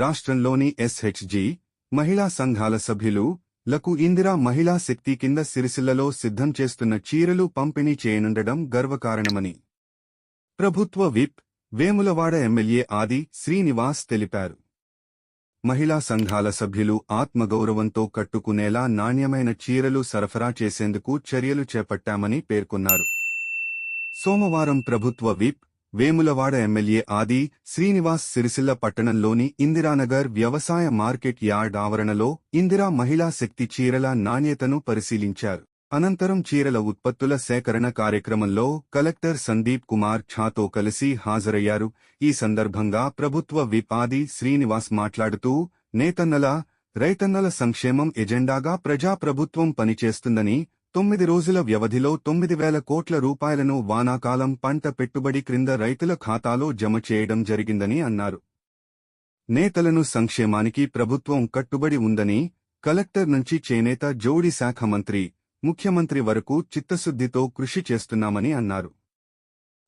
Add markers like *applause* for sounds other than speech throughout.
రాష్ట్రంలోని ఎస్హెచ్జి మహిళా సంఘాల సభ్యులు లకు ఇందిరా మహిళా శక్తి కింద సిరిసిల్లలో సిద్ధం చేస్తున్న చీరలు పంపిణీ చేయనుండడం గర్వకారణమని ప్రభుత్వ విప్ వేములవాడ ఎమ్మెల్యే ఆది శ్రీనివాస్ తెలిపారు. మహిళా సంఘాల సభ్యులు ఆత్మగౌరవంతో కట్టుకునేలా నాణ్యమైన చీరలు సరఫరా చేసేందుకు చర్యలు చేపట్టామని పేర్కొన్నారు. సోమవారం ప్రభుత్వ విప్ వేములవాడ ఎమ్మెల్యే ఆది శ్రీనివాస్ సిరిసిల్ల పట్టణంలోని ఇందిరానగర్ వ్యవసాయ మార్కెట్ యార్డ్ ఆవరణలో ఇందిరా మహిళా శక్తి చీరల నాణ్యతను పరిశీలించారు. అనంతరం చీరల ఉత్పత్తుల సేకరణ కార్యక్రమంలో కలెక్టర్ సందీప్ కుమార్ ఝాతో కలిసి హాజరయ్యారు. ఈ సందర్భంగా ప్రభుత్వ విప్ ఆది శ్రీనివాస్ మాట్లాడుతూ నేతన్నల రైతన్నల సంక్షేమం ఎజెండాగా ప్రజాప్రభుత్వం పనిచేస్తుందని తొమ్మిది రోజుల వ్యవధిలో తొమ్మిది వేల కోట్ల రూపాయలను వానాకాలం పంట పెట్టుబడి క్రింద రైతుల ఖాతాలో జమ చేయడం జరిగిందని అన్నారు. నేతలను సంక్షేమానికి ప్రభుత్వం కట్టుబడి ఉందని కలెక్టర్ నుంచి చేనేత జోడి శాఖ మంత్రి ముఖ్యమంత్రి వరకు చిత్తశుద్ధితో కృషి చేస్తున్నామని అన్నారు.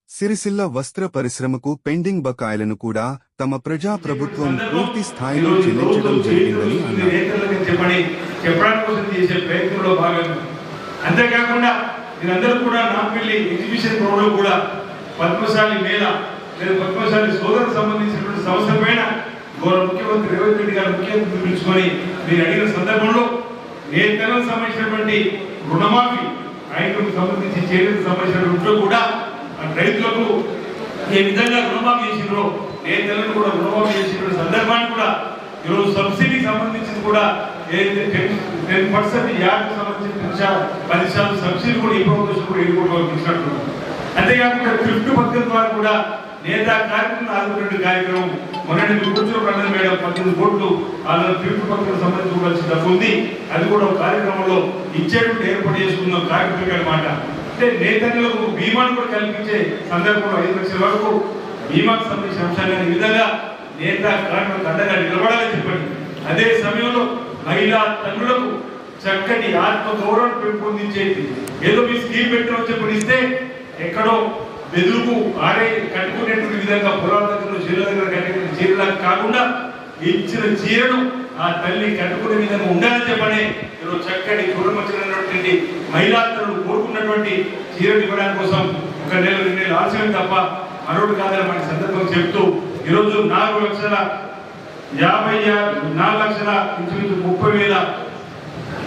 సిరిసిల్ల వస్త్ర పరిశ్రమకు పెండింగ్ బకాయిలను కూడా తమ ప్రజా ప్రభుత్వం పూర్తి స్థాయిలో చెల్లించడం జరిగిందని అన్నారు. అంతేకాకుండా మీరందరూ కూడా నాంపల్లి ఎగ్జిబిషన్ గ్రౌండ్లో కూడా పద్మశాలి మేళ లేదా పద్మశాలి సోదరులకు సంబంధించినటువంటి సంస్థ పైన గౌరవ ముఖ్యమంత్రి రేవంత్ రెడ్డి గారు ముఖ్యమంత్రి పిలుచుకొని మీరు అడిగిన సందర్భంలో నేతలకు సంబంధించినటువంటి రుణమాఫీ రైతులకు సంబంధించి చేతులకు సంబంధించినటువంటి కూడా రైతులకు ఏ విధంగా రుణమాఫీ చేసిండ్రో నేతలను కూడా రుణమాఫీ చేసినటువంటి సందర్భాన్ని కూడా ఈరోజు సబ్సిడీకి సంబంధించి కూడా ఏదైతే టెన్ టెన్ పర్సెంట్ యాడ్కి సంబంధించిన పది పది శాతం సబ్సిడీ కూడా ఈ ప్రభుత్వం కూడా ఏడు కోట్ల ఇచ్చినట్టు అంతేకాకుండా క్రిఫ్ట్ పద్ధతి ద్వారా కూడా నేతా కార్యక్రమం ఆదుకునే కార్యక్రమం. మొన్నటి మీరు కూర్చొని మేడం పద్దెనిమిది కోట్లు వాళ్ళ క్రిఫ్ట్ పద్ధతికి సంబంధించి కూడా డబ్బు ఉంది. అది కూడా ఒక కార్యక్రమంలో ఇచ్చేటువంటి ఏర్పాటు చేసుకున్న కార్యక్రమం అనమాట అంటే నేతలకు బీమాను కూడా కల్పించే సందర్భంలో ఐదు లక్షల వరకు బీమాకు సంబంధించిన అంశాలు ఈ విధంగా నేత కార్మికులకు అండగా నిలబడాలని చెప్పండి. అదే సమయంలో మహిళా తల్లులకు చక్కటి ఆత్మ గౌరవం పెంపొందించేది. ఏదో మీ స్కీమ్ పెట్టడం చెప్పని ఇస్తే ఎక్కడో బెదురుకు ఆడే కట్టుకునేటువంటి విధంగా పొలాల దగ్గర చీరల దగ్గర కట్టుకునే చీరలకు కాకుండా ఇచ్చిన చీరను ఆ తల్లి కట్టుకునే విధంగా ఉండాలని చెప్పనే ఈరోజు చక్కటి కుటుంబచ్చినటువంటి మహిళా కోరుకున్నటువంటి చీరలు ఇవ్వడానికి కోసం ఒక నెల రెండు నెలలు ఆలస్యం తప్ప మరొకటి కాదని మన సందర్భం చెప్తూ ఈరోజు నాలుగు లక్షల యాభై నాలుగు లక్షల ఇంచుమించు ముప్పై వేల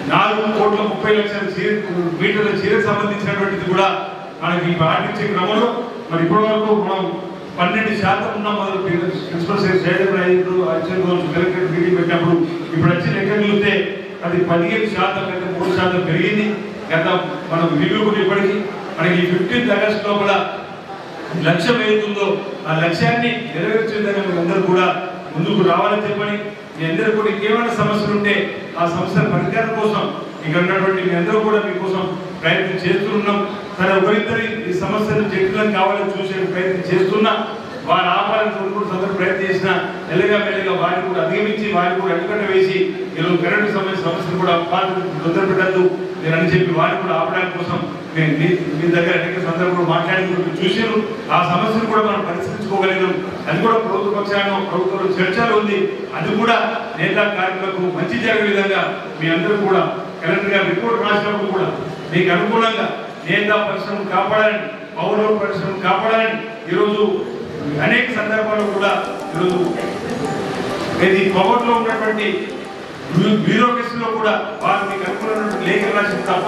నాలుగు కోట్ల ముప్పై లక్షల చీర మీటర్ల చీరకు సంబంధించినటువంటిది కూడా మనకి పాటించే క్రమంలో మరి ఇప్పటి వరకు మనం పన్నెండు శాతం ఉన్న మొదలు ప్రిన్సిపల్ సెక్రటరీ అయ్యారు అధ్యక్షులు కలెక్టర్ మీటింగ్ పెట్టినప్పుడు ఇప్పుడు వచ్చి లెక్క చూస్తే అది పదిహేను శాతం కంటే మూడు శాతం పెరిగింది. గత మనం రివ్యూ కూడా ఇప్పటికీ మనకి ఫిఫ్టీన్త్ ఆగస్ట్ లోపల లక్ష్యం ఏదైతుందో ఆ లక్ష్యాన్ని నెరవేర్చే విధంగా మీరందరూ కూడా ముందుకు రావాలని చెప్పని మీ అందరూ కూడా ఇంకేమైనా సమస్యలు ఉంటే ఆ సమస్యల పరిష్కారం కోసం ఇక్కడ ఉన్నటువంటి మీ అందరూ కూడా మీకోసం ప్రయత్నం చేస్తున్నాం సరే ఒకరిద్దరి ఈ సమస్యను జటిలం కావాలని చూసే ప్రయత్నం చేస్తున్నా వారు ఆపాలని కూడా అందరూ ప్రయత్నం చేసిన మెల్లగా మెల్లగా వారిని కూడా అధిగమించి వారిని కూడా అడ్డుకట్ట వేసి ఈరోజు కరెంటు సంబంధించిన సమస్యలు కూడా తొందర పెట్టద్దు నేను అని చెప్పి వారిని కూడా ఆపడానికి కోసం మీ దగ్గర అనేక సందర్భంలో మాట్లాడుకుంటూ చూసాను ఆ సమస్యను కూడా మనం పరిష్కరించుకోగలిగాం అది కూడా ప్రభుత్వ పక్షాన ప్రభుత్వంలో చర్చలో ఉంది. అది కూడా నేత కార్మికులకు మంచి జరిగే విధంగా మీ అందరూ కూడా కలెక్టర్ గారు రిపోర్ట్ రాసినప్పుడు కూడా మీకు అనుకూలంగా నేత పరిశ్రమను కాపాడాలని పౌరుల పరిశ్రమను కాపాడాలని ఈరోజు అనేక సందర్భాల్లో కూడా ఈరోజు ఇది పవర్లో ఉన్నటువంటి బ్యూరోక్రసీలో కూడా వారు మీకు అనుకూలమైనటువంటి లేఖలు రాసిన తప్ప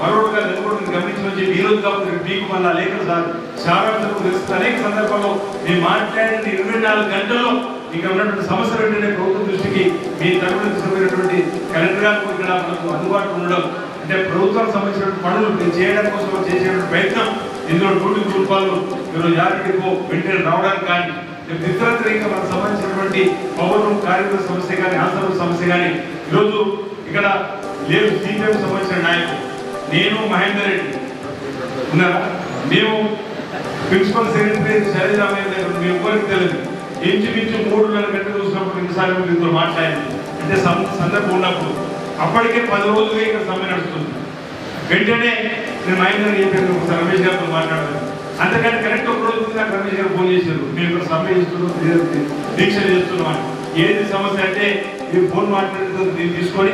మరొకగా నిలబడి గమనించి ఈ కాబట్టి మీకు మళ్ళీ లేఖలు సార్ చాలా తెలుస్తుంది. అనేక సందర్భాల్లో మేము మాట్లాడిన ఇరవై నాలుగు గంటల్లో మీకు ఉన్నటువంటి సమస్యలు వెంటనే ప్రభుత్వం దృష్టికి మీ తరపున తీసుకుపోయినటువంటి కలెక్టర్ గారు ఇక్కడ మనకు అందుబాటులో ఉండడం. అంటే ప్రభుత్వానికి సంబంధించిన పనులు మేము చేయడం కోసం చేసేటువంటి ప్రయత్నం. ఇందులో నూటి రూపాయలు మీరు యాత్రికో వెంటనే రావడానికి కానీ ఇతరత్ర ఇంకా మనకు సంబంధించినటువంటి పౌరులు కార్మిక సమస్య కానీ ఆంధ్ర సమస్య కానీ ఈరోజు ఇక్కడ లేదు సిపిఎం సంబంధించిన నాయకులు నేను మహేందర్ రెడ్డి. ఉన్నారా? మేము ప్రిన్సిపల్ సెక్రటరీ శైలజామయ్య దగ్గర మీ ఎవరికి తెలియదు. ఇంచుమించు మూడు నెలల గంటలు చూసినప్పుడు రెండుసార్లు మీతో మాట్లాడింది. అంటే సందర్భం ఉన్నప్పుడు. అప్పటికే పది రోజులుగా ఇక్కడ సమ్మె నడుస్తుంది. వెంటనే నేను మహేందర్ చెప్పాను. ఒకసారి రమేష్ గారితో మాట్లాడాను అంతకంటే కరెక్ట్ ఒక రోజు నాకు రమేష్ గారు ఫోన్ చేశారు. మీరు ఇక్కడ సమ్మె చేస్తున్నాం దీక్ష చేస్తున్నాం ఏది సమస్య అంటే మీరు ఫోన్ మాట్లాడుతుంది దీన్ని తీసుకొని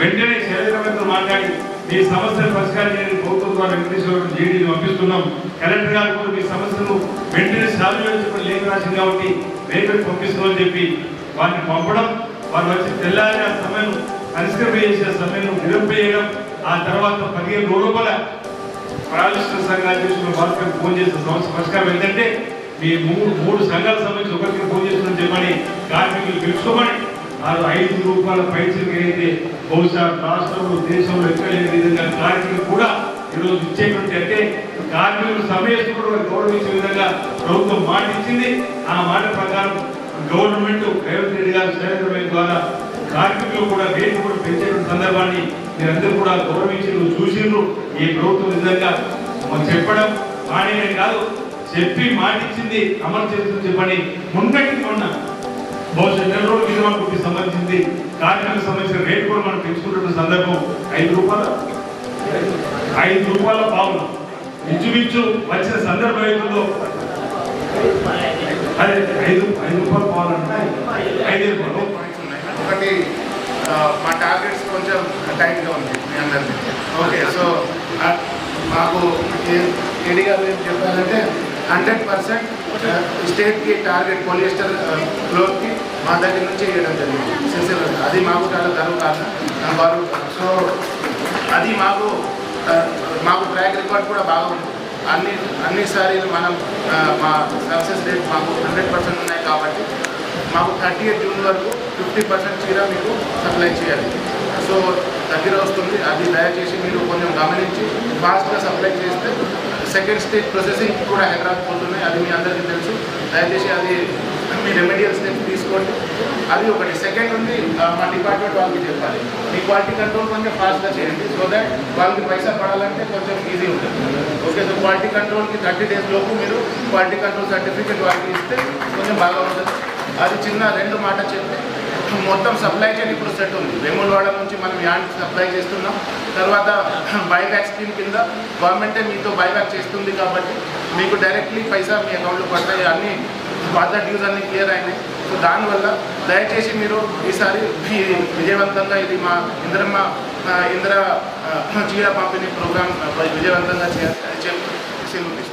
వెంటనే శైలజాతో మాట్లాడి మీ సమస్యను పరిష్కారం ప్రభుత్వం ద్వారా వెంకటేశ్వర జేడీని పంపిస్తున్నాం. కలెక్టర్ గారు కూడా మీ సమస్యను వెంటనే సాల్వ్ చెప్పి లేఖ రాసింది కాబట్టి రేపటి పంపిస్తామని చెప్పి వారిని పంపడం వారు వచ్చి తెల్లారి ఆ సమయం పరిష్కరింపజేసే సమయం నిరంపేయడం ఆ తర్వాత పదిహేను రోజుల లోపల పాలిస్టర్ సంఘ అధ్యక్షులు భాస్కర్ ఫోన్ చేసిన సమస్య పరిష్కారం ఏంటంటే మీ మూడు మూడు సంఘాల సంబంధించి ఒకరికి ఫోన్ చేస్తున్నాం చెప్పని కార్మికులు పిలుచుకోమని వారు ఐదు రూపాయల పైసలు ఏదైతే బహుశా రాష్ట్రంలో దేశంలో ఎక్కడ లేని విధంగా కార్మికులు కూడా ఈరోజు ఇచ్చేటువంటి అంటే కార్మికులు సమయస్తు గౌరవించే విధంగా ప్రభుత్వం మాట ఇచ్చింది. ఆ మాట ప్రకారం గవర్నమెంట్ రేవంత్ రెడ్డి గారు శైలేంద్ర ద్వారా కార్మికులు కూడా రేటు కూడా పెంచే సందర్భాన్ని మీరందరూ కూడా గౌరవించారు చూసిండ్రు ఈ ప్రభుత్వం నిజంగా చెప్పడం మానే కాదు చెప్పి మాటిచ్చింది అమలు చేస్తుంది చెప్పని ముందటి మొన్న బహుశా నెల రోజుల క్రితం అనుకుంటే సంబంధించింది కార్మికులకు సంబంధించిన రేటు కూడా మనం పెంచుకుంటున్న సందర్భం ఐదు రూపాయల ఐదు రూపాయల పావులు ఇంచుమించు వచ్చిన సందర్భం ఏదో అదే ఐదు ఐదు రూపాయలు పావాలంటే ఐదు రూపాయలు. ఒకటి మా టార్గెట్స్ కొంచెం టైట్గా ఉంది మీ అందరిది. ఓకే సో మాకు ఏడిగా ఏడీ చెప్పారంటే హండ్రెడ్ పర్సెంట్ స్టేట్కి టార్గెట్ పోలియస్టర్ క్లోత్కి మా దగ్గర నుంచి వేయడం జరిగింది. సిన్సియర్ అది మాకు చాలా గర్వకారణం వారు సో అది మాకు మాకు ట్రాక్ రికార్డ్ కూడా బాగా ఉంది. అన్ని అన్ని సారీలు మనం మా సక్సెస్ రేట్ మాకు హండ్రెడ్ పర్సెంట్ ఉన్నాయి కాబట్టి మాకు థర్టీ ఎయిట్ జూన్ వరకు ఫిఫ్టీ పర్సెంట్ చీర మీకు సప్లై చేయాలి. సో దగ్గర వస్తుంది. అది దయచేసి మీరు కొంచెం గమనించి ఫాస్ట్గా సప్లై చేస్తే సెకండ్ స్టేజ్ ప్రొసెసింగ్ కూడా హైదరాబాద్ పోతున్నాయి అది మీ అందరికీ తెలుసు. దయచేసి అది మీ రెమెడియల్ స్టెప్స్ తీసుకోండి. అది ఒకటి. సెకండ్ ఉంది మా డిపార్ట్మెంట్ వాళ్ళకి చెప్పాలి. మీ క్వాలిటీ కంట్రోల్ కొంచెం ఫాస్ట్గా చేయండి సో దాట్ వాళ్ళకి పైసా పడాలంటే కొంచెం ఈజీ ఉంటుంది. ఓకే సో క్వాలిటీ కంట్రోల్కి థర్టీ డేస్ లోపు మీరు క్వాలిటీ కంట్రోల్ సర్టిఫికేట్ వాళ్ళకి ఇస్తే కొంచెం బాగా ఉంటుంది. అది చిన్న రెండు మాట చెప్పి మొత్తం సప్లై చైన్ ఇప్పుడు సెట్ ఉంది. వేములవాడ నుంచి మనం యాడ్ సప్లై చేస్తున్నాం. తర్వాత *clears throat* బైబ్యాక్ స్కీమ్ కింద గవర్నమెంటే మీతో బైబ్యాక్ చేస్తుంది కాబట్టి మీకు డైరెక్ట్లీ పైసా మీ అకౌంట్లో పడతాయి. అన్ని పాత డ్యూస్ అన్ని క్లియర్ అయినాయి. సో దానివల్ల దయచేసి మీరు ఈసారి విజయవంతంగా ఇది మా ఇంద్రమ్మ ఇంద్ర చీర పంపిణీ ప్రోగ్రామ్ విజయవంతంగా చేయాలి.